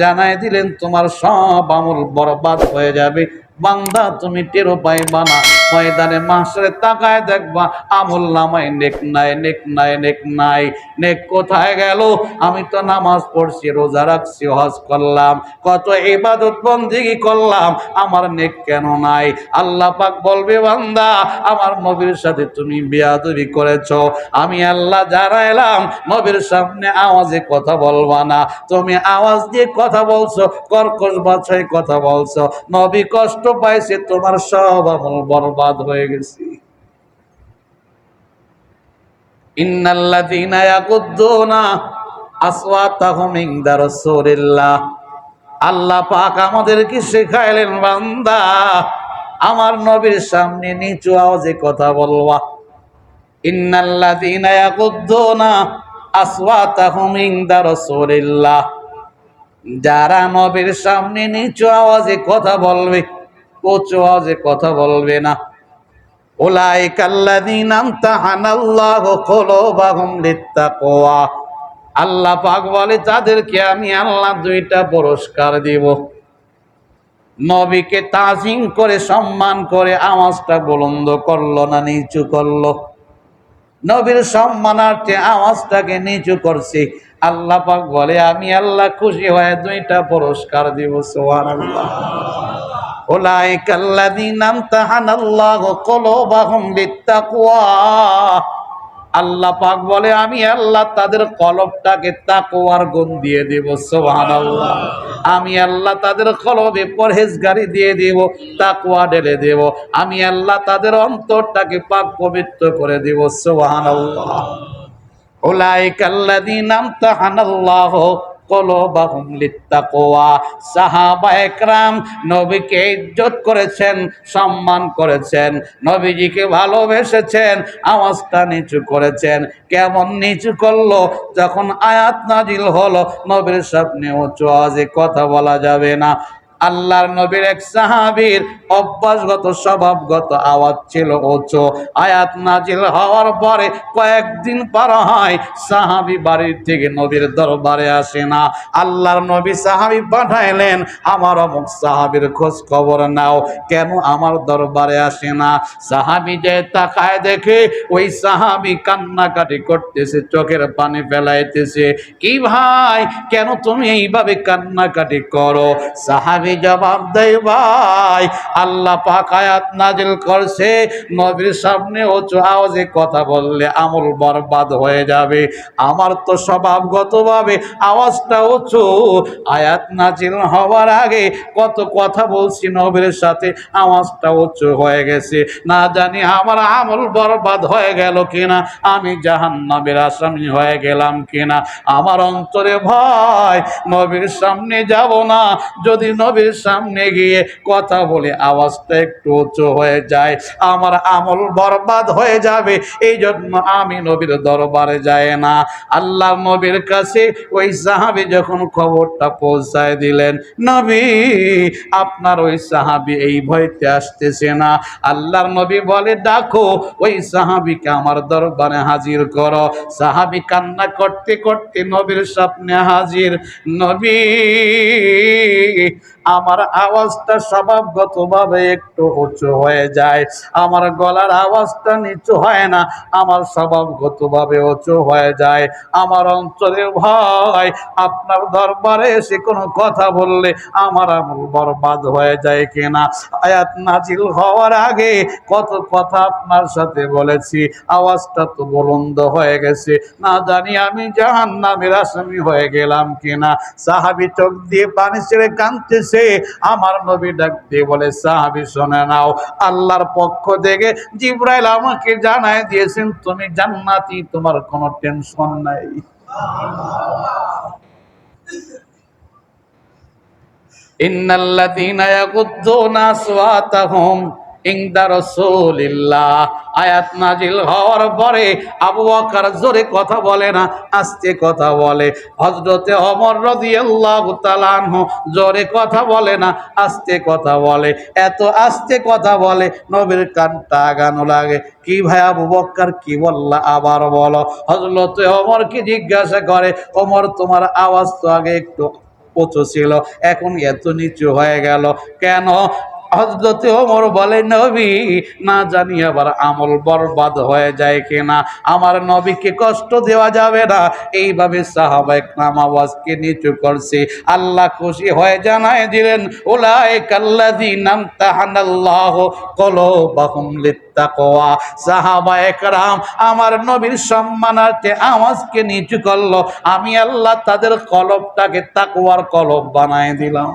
জানাই দিলেন তোমার সব আমল বরবাদ হয়ে যাবে। বান্দা তুমি টেরো পাইবা না। ময়দানে মাসরে তাকায় দেখবা আমল নামাই নেক নাই নেক নাই নেক নাই। নেক কোথায় গেল? আমি তো নামাজ পড়ছি, রোজা রাখছি, হজ করলাম, কত ইবাদত বন্দিগি করলাম, আমার নেক কেন নাই? আল্লাহ পাক বলবে, বান্দা, আমার নবীর সাথে তুমি বিয়াদবি করেছ। আমি আল্লাহ জানাইলাম, নবীর সামনে আওয়াজে কথা বলবা না। তুমি আওয়াজ দিয়ে কথা বলছো, কর্কশ বাছাই কথা বলছো। নবী কষ্ট পাইছে, তোমার সব আমল বরবাদ হয়ে গেছে। আল্লাহ পাক আমাদেরকে শেখাইলেন, বান্দা, আমার নবীর সামনে নিচু আওয়াজে কথা বলবা। যারা নবীর সামনে নিচু আওয়াজে কথা বলবে উচ্চ আওয়াজে কথা বলবে না। আল্লাহ পাক বলে তাদেরকে আমি আল্লাহ দুইটা পুরস্কার দিব, নবীকে তাজিম করে, সম্মান করে, আওয়াজটা বুলন্দ করল না, নিচু করল? নবীর সম্মানার্থে আওয়াজটাকে নিচু করছে। আল্লাহ পাক বলে, আমি আল্লাহ খুশি হয়ে দুইটা পুরস্কার দিব, সুবহানাল্লাহ। أولئك الذين امتحن الله قلوبهم بالتقوى আল্লাহ পাক বলে আমি আল্লাহ তাদের কলবটাকে তাকওয়ার গুণ দিয়ে দেব সুবহানাল্লাহ আমি আল্লাহ তাদের কলবে পরহেজগারি দিয়ে দেব তাকওয়া ঢেলে দেব আমি আল্লাহ তাদের অন্তরটাকে পাক পবিত্র করে দেব সুবহানাল্লাহ উলাইকা আল্লাযীনা আমতাহানাল্লাহু কলবাহুম লিত্তাকোয়া সাহাবা একরাম নবীকে ইজ্জত করেছেন, সম্মান করেছেন, নবীজিকে ভালোবেসেছেন, আওয়াজটা নিচু করেছেন। কেমন নিচু করল? যখন আয়াত নাজিল হলো, নবীর সামনে উঁচু আওয়াজে কথা বলা যাবে না। আল্লাহর নবীর এক সাহাবীর অভ্যাসগত, স্বভাবগত আওয়াজ ছিল উঁচু। আয়াত নাজিল হওয়ার পরে কয়েকদিন পার হয়, সাহাবি বাড়ির থেকে নবীর দরবারে আসে না। আল্লাহর নবী সাহাবি পাঠাইলেন, আমার অমুক সাহাবির খোঁজ খবর নাও, কেন আমার দরবারে আসে না? সাহাবি যে তাকায় দেখে, ওই সাহাবি কান্নাকাটি করতেছে, চোখের পানি ফেলাইতেছে। কি ভাই, কেন তুমি এইভাবে কান্নাকাটি করো? সাহাবি জবাব দেই ভাই। আল্লাহ পাক আয়াত নাজিল করছে। নবীর সামনে উঁচু আওয়াজে কথা বললে আমল বরবাদ হয়ে যাবে। আমার তো স্বভাবগতভাবে আওয়াজটা উঁচু। আয়াত নাজিল হওয়ার আগে কত কথা বলছি নবীর সাথে, আওয়াজটা উঁচু হয়ে গেছে। না জানি আমার আমল বরবাদ হয়ে গেল কিনা, আমি জাহান্নামের আসামি হয়ে গেলাম কিনা। আমার অন্তরে ভয়, নবীর সামনে যাব না। যদি নবীর সামনে গিয়ে কথা বলে আওয়াজটা একটু উঁচু হয়ে যায়। আমার আমল বরবাদ হয়ে যাবে এই জন্য আমি নবীর দরবারে যায় না। আল্লাহ নবীর কাছে ওই সাহাবি যখন খবরটা পৌঁছায় দিলেন, নবী, আপনার ওই সাহাবি এই ভয়তে আসতেছে না। আল্লাহর নবী বলে, ডাকো, ওই সাহাবিকে আমার দরবারে হাজির করো। সাহাবি কান্না করতে করতে নবীর স্বপ্নে হাজির। নবী আমার আওয়াজটা স্বভাবগতভাবে একটু উঁচু হয়ে যায়। আমার গলার আওয়াজটা নিচু হয় না, আমার স্বভাবগতভাবে উঁচু হয়ে যায়। আমার অঞ্চলে ভয়, আপনার দরবারে এসে কোনো কথা বললে আমার আমল বরবাদ হয়ে যায় কিনা? আয়াত নাজিল হওয়ার আগে কত কথা আপনার সাথে বলেছি, আওয়াজটা তো বলন্দ হয়ে গেছে। না জানি আমি জাহান নামের আসামি হয়ে গেলাম কিনা। সাহাবি চোখ দিয়ে পানি ছেড়ে কাঁদতেছে আমার নবী ডাক দিয়ে বলে, সাহাবি, শোনে নাও, আল্লাহর পক্ষ থেকে জিব্রাইল আমাকে জানায় দিয়েছেন, তুমি জান্নাতি, তোমার কোনো টেনশন নাই। ইন্নাল্লাযীনা ইয়াগুদ্দুনা আসওয়াতাহুম ইনদা রাসূলিল্লাহ। আয়াত নাজিল হওয়ার পরে আবু বকর জোরে কথা বলে না, আস্তে কথা বলে। হযরতে ওমর রাদিয়াল্লাহু তাআলা আনহু জোরে কথা বলে না, আস্তে কথা বলে। এত আস্তে কথা বলে, নবীর কানটা আগানো লাগে। কি ভাই আবু বকর, কি বললা আবার বলো। হযরতে ওমরকে জিজ্ঞাসা করে, ওমর তোমার আওয়াজ তো আগে একটু উঁচু ছিল, এখন এত নিচু হয়ে গেল। কেন? হজরতে ওমর বলে, নবী, না জানি আবার আমল বরবাদ হয়ে যায় কিনা। আমার নবীকে কষ্ট দেওয়া যাবে না। এইভাবে সাহাবাইক নাম আওয়াজকে নিচু করছে। আল্লাহ খুশি হয়ে জানায় দিলেন ওলাই কাল্লাদি নাম তাহানাল্লাহ কলো বাহুম তাকোয়া সাহাবা একরাম আমার নবীর সম্মানার্থে আওয়াজকে নিচু করল। আমি আল্লাহ তাদের কলবটাকে তাকোয়ার কলব বানায় দিলাম।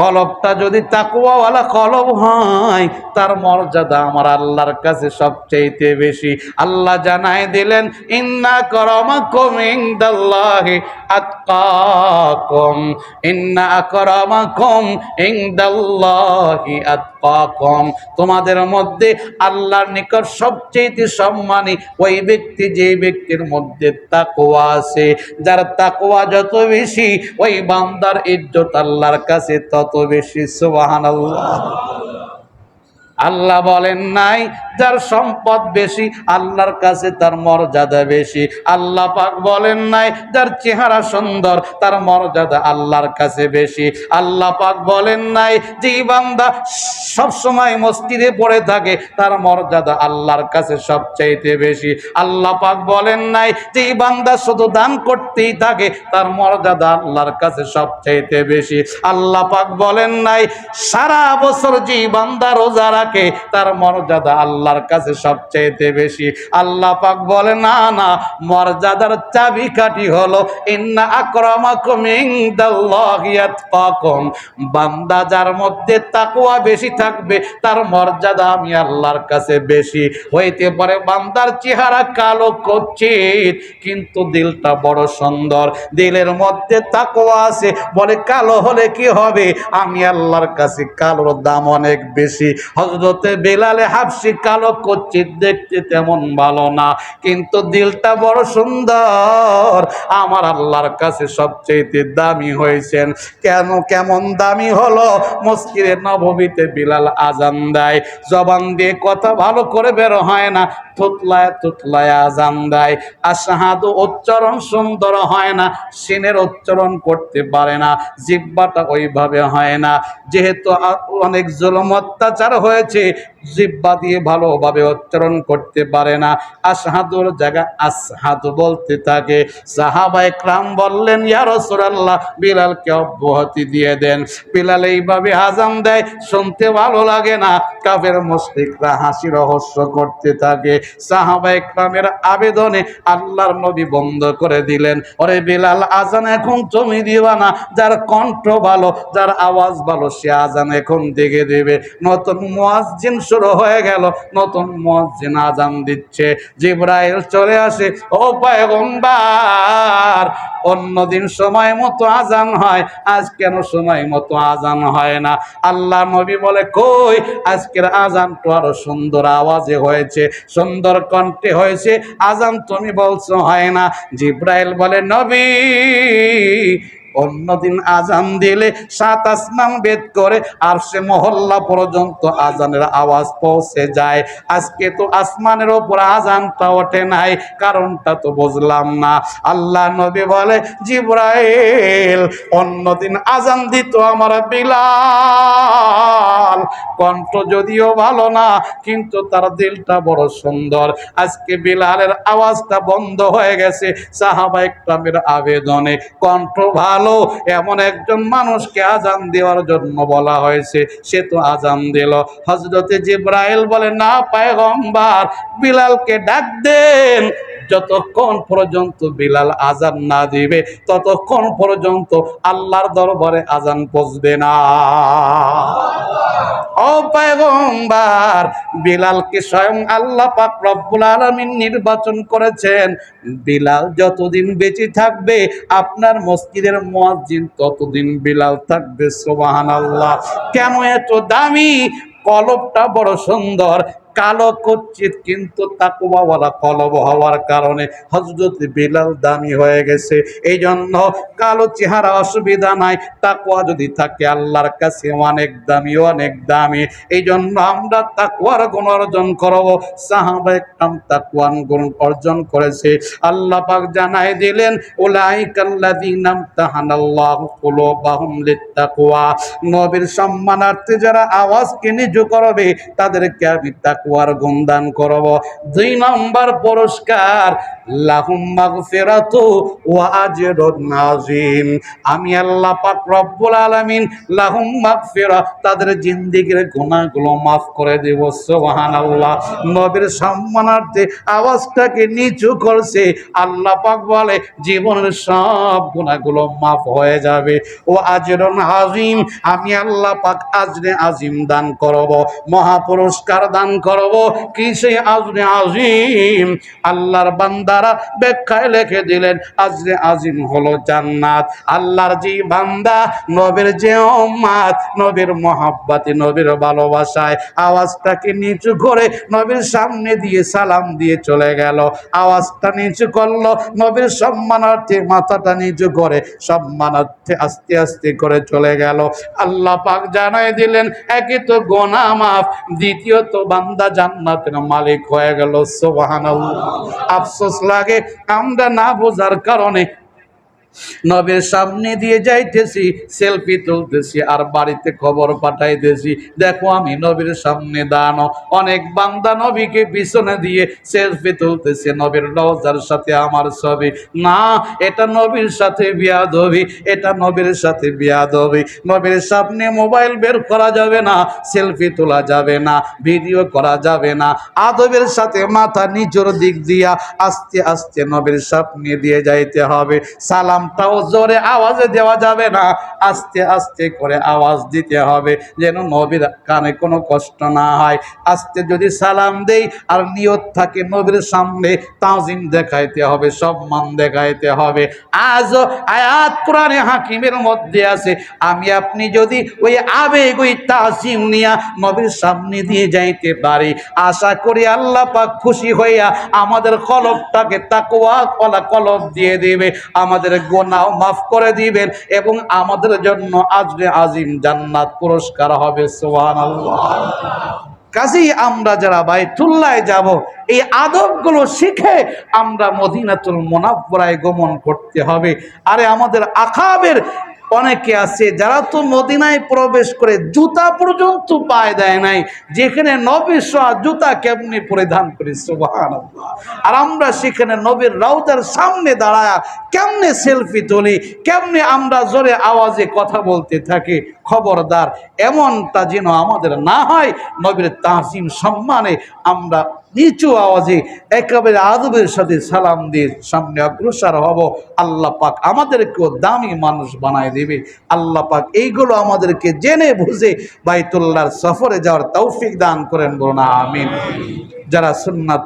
কলবটা যদি তাকুয়াওয়ালা কলব হয়, তার মর্যাদা আমার আল্লাহর কাছে সবচেয়ে বেশি। আল্লাহ জানাই দিলেন, ইন্না করমাকুম ইনদাল্লাহি আতকাকুম। ইন্না আকরামাকুম ইনদাল্লাহি তোমাদের মধ্যে আল্লাহর নিকট সবচেয়ে সম্মানী ওই ব্যক্তি যে ব্যক্তির মধ্যে তাকোয়া আছে। যার তাকোয়া যত বেশি, ওই বান্দার ইজ্জত আল্লাহর কাছে তত বেশি। সুবাহান আল্লাহ বলেন নাই, যার সম্পদ বেশি, আল্লাহর কাছে তার মর্যাদা বেশি। আল্লাহ পাক বলেন নাই, যার চেহারা সুন্দর, তার মর্যাদা আল্লাহর কাছে বেশি। আল্লাহ পাক বলেন নাই যে বান্দা সব সময় মসজিদে পড়ে থাকে, তার মর্যাদা আল্লাহর কাছে সবচাইতে বেশি। আল্লাহ পাক বলেন নাই যে বান্দা শুধু দান করতেই থাকে, তার মর্যাদা আল্লাহর কাছে সবচাইতে বেশি। আল্লাহ পাক বলেন নাই, সারা বছর যে বান্দা রোজা রাখে তার মর্যাদা আল্লাহর কাছে সবচাইতে বেশি। আল্লাহ পাক বলে না না, মর্যাদার চাবিকাঠি হলো, ইন্না আকরামাকুম ইনদাল্লাহি আতকাকুম। বান্দা যার মধ্যে তাকওয়া বেশি থাকবে, তার মর্যাদা আমি আল্লাহর কাছে বেশি। হইতে পারে বান্দার চেহারা কালো কচ্ছিত কিন্তু দিলটা বড় সুন্দর। দিলের মধ্যে তাকওয়া আছে, বলে কালো হলে কি হবে? আমি আল্লাহর কাছে কালোর দাম অনেক বেশি। হজরতে বেলালে হাফসি কালো কচ্ছিত দেখতে তেমন ভালো না। কিন্তু দিলটা বড় সুন্দর। আমার আল্লাহর কাছে সবচেয়ে দামি হয়েছেন। কেন কেমন দামি হলো? মসজিদে নবমীতে বিলাল আজান দেয়। জবান দিয়ে কথা ভালো করে বের হয় না। তুতলায় থুতলায় আজান দেয়। আসাহাদু উচ্চারণ সুন্দর হয় না, সিনের উচ্চারণ করতে পারে না জিব্বাটা ওইভাবে হয় না। যেহেতু অনেক জুলম অত্যাচার হয়েছে জিব্বা দিয়ে ভালোভাবে উচ্চারণ করতে পারে না। আসহাদুর জায়গা আসহাদু বলতে থাকে। সাহাবা একরাম বললেন, ইয়া রাসূলুল্লাহ, বিলালকে অব্যাহতি দিয়ে দেন। বিলাল এইভাবে আজান দেয়, শুনতে ভালো লাগে না। কাফের মুশরিকরা হাসি রহস্য করতে থাকে। সাহাবা একরামের আবেদনে আল্লাহর নবী বন্ধ করে দিলেন। ওরে বিলাল আজান এখন তুমি দিবা না। যার কণ্ঠ ভালো, যার আওয়াজ ভালো, সে আজান এখন দিকে দেবে। নতুন মুয়াজ্জিন শুরু হয়ে গেল, নতুন মুয়াজ্জিন আজান দিচ্ছে। জিব্রাইল চলে আসে, ও পয়গম্বর, অন্যদিন সময় মতো আজান হয়, আজ কেন সময় মতো আজান হয় না? আল্লাহ নবী বলে, কই, আজকের আজান তো আরও সুন্দর আওয়াজে হয়েছে, সুন্দর কণ্ঠে হয়েছে, আজান তুমি বলছো হয় না? জিব্রাইল বলে, নবী অন্যদিন আজান দিলে সাত আসমান বেদ করে আর সে মহল্লা পর্যন্ত আজানের আওয়াজ পৌঁছে যায়। আজকে তো আসমানের ওপর আজানটা ওঠে নাই, কারণটা তো বুঝলাম না। আল্লাহ নবী বলে, জিব্রাইল, অন্যদিন আজান দিত আমার বিলাল। কণ্ঠ যদিও ভালো না, কিন্তু তার দিলটা বড় সুন্দর। আজকে বিলালের আওয়াজটা বন্ধ হয়ে গেছে সাহাবা ইকরামের আবেদনে। কণ্ঠ ভালো এমন একজন মানুষকে আজান দেওয়ার জন্য বলা হয়েছে, সে তো আজান দিল। হজরতে জিব্রাইল বলে, না পায় পায়গম্বার, বিলালকে ডাক দেন। যতক্ষণ পর্যন্ত বিলাল আজান না দিবে, ততক্ষণ পর্যন্ত আল্লাহর দরবারে আজান পৌঁছবে না। ও বিলালকে স্বয়ং আল্লাহ পাক রব্বুল আলামিন নির্বাচন করেছেন। বিলাল যতদিন বেঁচে থাকবে, আপনার মসজিদের মুয়াজ্জিন ততদিন বিলাল থাকবে, সুবহানাল্লাহ। কেন এত দামি? কলবটা বড় সুন্দর। কালো কচ্ছিত, কিন্তু তাকুয়াওয়ালা কলব হওয়ার কারণে হজরত বিলাল দামি হয়ে গেছে। এই জন্য কালো চেহারা অসুবিধা নাই তাকুয়া যদি থাকে আল্লাহর কাছে অনেক দামি অনেক দামি। এই জন্য আমরা তাকুয়ার গুণ অর্জন করব। সাহাবা একদম তাকুয়ান গুণ অর্জন করেছে। আল্লাহ পাক জানাই দিলেন, উলাইকাল্লাযীনা আমতাহানাল্লাহু কুলুবাহুম লিত্তাকওয়া। নবীর সম্মানার্থে যারা আওয়াজকে নিজু করবে, তাদেরকে আমি তাকুয়ার গুণ দান করব। দুই নম্বর পুরস্কার লাহুম মাগফিরাতু ওয়া আজরুন আমি আল্লাহ পাক রব্বুল আলামিন লাহুম মাগফিরা তাদের গুনাহগুলো করে দেব, সুবহানাল্লাহ। নবীর সম্মানার্থে আওয়াজটাকে নিচু করছে, আল্লাহ পাক বলে, জীবনের সব গুনাহগুলো maaf হয়ে যাবে। ও আজরুন আজিম আমি আল্লাহ পাক আজরে আজিম দান করব মহা পুরস্কার দান করব। কি সেই আজরে আজিম? আল্লাহর বান্দারা ব্যাখ্যায় লিখে দিলেন, আজরে আজিম হলো জান্নাত। আল্লাহর যে বান্দা, নবীর যে নবীর মহাব্বাতে, নবীর ভালোবাসায় আওয়াজটাকে নিচু করে নবীর সামনে দিয়ে সালাম দিয়ে চলে গেল? আওয়াজটা নিচু করল, নবীর সম্মানার্থে মাথাটা নিচু করে সম্মানার্থে আস্তে আস্তে করে চলে গেল। আল্লাহ পাক জানাই দিলেন, একই তো গোনা মাফ, দ্বিতীয়ত বান্দা জান্নাতের মালিক হয়ে গেল, সুবহানাল্লাহ। আফসোস লাগে আমরা না বোঝার কারণে নবীর সামনে দিয়ে যাইতেছি সেলফি তুলতেছি আর বাড়িতে খবর পাঠাইতেছি। দেখো আমি নবীর সামনে দাঁড়ানো। অনেক বান্দা নবীকে পিছনে দিয়ে সেলফি তুলতেছে, নবীর রওজার সাথে আমার ছবি। না, এটা নবীর সাথে বিয়াদ বিয়াদবি, এটা নবীর সাথে বিয়াদবি। নবীর সামনে মোবাইল বের করা যাবে না সেলফি তোলা যাবে না ভিডিও করা যাবে না। আদবের সাথে মাথা নিজের দিক দিয়া আস্তে আস্তে নবীর সামনে দিয়ে যাইতে হবে। সালামটাও জোরে আওয়াজে দেওয়া যাবে না। আস্তে আস্তে করে আওয়াজ দিতে হবে যেন নবীর কানে কোনো কষ্ট না হয়। আস্তে যদি সালাম দেই আর নিয়ত থাকে নবীর সামনে, তাজিম দেখাইতে হবে, সম্মান দেখাইতে হবে। আজও আয়াত কোরআনে হাকিমের মধ্যে আছে, আমি আপনি যদি ওই আবেগ, ওই তাজিম নিয়া নবীর সামনে দিয়ে যাইতে পারি, আশা করি আল্লাহ পাক খুশি হইয়া আমাদের কলবটাকে তাকওয়া কলা কলব দিয়ে দেবে, আমাদের গোনাও মাফ করে দিবেন এবং আমাদের জন্য আজরে আজিম জান্নাত পুরস্কার হবে সোহান কাজেই আমরা যারা বাইতুল্লায় যাব, এই আদবগুলো শিখে আমরা মদিনাতুল মোনাব্বরায় গমন করতে হবে। আরে আমাদের আখাবের অনেকে আছে, যারা তো মদিনায় প্রবেশ করে জুতা পর্যন্ত পায় দেয় নাই, যেখানে সহ জুতা কেমনি পরিধান করি? আর আমরা সেখানে নবীর রাউদার সামনে দাঁড়ায় কেমনে সেলফি তুলি, কেমনে আমরা জোরে আওয়াজে কথা বলতে থাকি? খবরদার, এমনটা যেন আমাদের না হয়, নবীর তাজিম সম্মানে আমরা নিচু আওয়াজে একেবারে আদবের সাথে সালাম দিয়ে সামনে অগ্রসর হব। আল্লাহ পাক আমাদেরকেও দামি মানুষ বানায় দেবে। আল্লাহ পাক এইগুলো আমাদেরকে জেনে বুঝে বাইতুল্লাহর সফরে যাওয়ার তৌফিক দান করেন বলুন, আমিন। যারা সুন্নাত